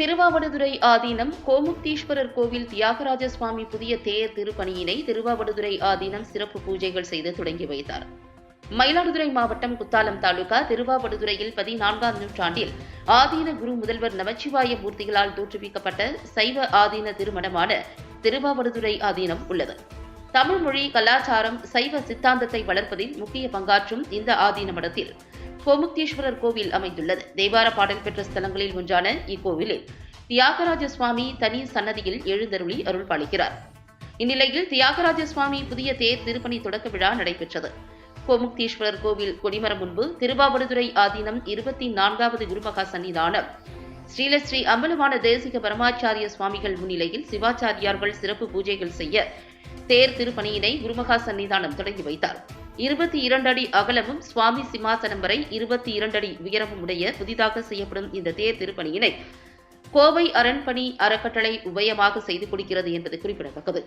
திருவாவடுதுறை ஆதீனம் கோமுக்தீஸ்வரர் கோவில் தியாகராஜ சுவாமி புதிய தேர் திருப்பணியினை திருவாவடுதுறை ஆதீனம் சிறப்பு பூஜைகள் செய்து தொடங்கி வைத்தார். மயிலாடுதுறை மாவட்டம் குத்தாலம் தாலுகா திருவாவடுதுறையில் பதினான்காம் நூற்றாண்டில் ஆதீன குரு முதல்வர் நமச்சிவாய மூர்த்திகளால் தோற்றுவிக்கப்பட்ட சைவ ஆதீன திருமணமான திருவாவடுதுறை ஆதீனம் உள்ளது. தமிழ் மொழி கலாச்சாரம் சைவ சித்தாந்தத்தை வளர்ப்பதில் முக்கிய பங்காற்றும் இந்த ஆதீன மடத்தில் கோமுக்தீஸ்வரர் கோவில் அமைந்துள்ளது. தேவார பாடல் பெற்ற ஸ்தலங்களில் ஒன்றான இக்கோவிலில் தியாகராஜ சுவாமி தனி சன்னதியில் எழுந்தருளி அருள் பாலிக்கிறார் இந்நிலையில் தியாகராஜ சுவாமி புதிய தேர் திருப்பணி தொடக்க விழா நடைபெற்றது. கோமுக்தீஸ்வரர் கோவில் கொடிமரம் முன்பு திருவாவடுதுறை ஆதீனம் இருபத்தி நான்காவது குருமகா சன்னிதானம் ஸ்ரீலஸ்ரீ அம்பலமான தேசிக பரமாச்சாரிய சுவாமிகள் முன்னிலையில் சிவாச்சாரியார்கள் சிறப்பு பூஜைகள் செய்ய தேர் திருப்பணியினை குருமகா சன்னிதானம் தொடங்கி வைத்தார். இருபத்தி இரண்டு அடி அகலமும் சுவாமி சிம்மாசனம் வரை இருபத்தி இரண்டு அடி உயரமும் உடைய புதிதாக செய்யப்படும் இந்த தேர் திருப்பணியினை கோவை அரண்பணி அறக்கட்டளை உபயமாக செய்து கொடுக்கிறது என்பது குறிப்பிடத்தக்கது.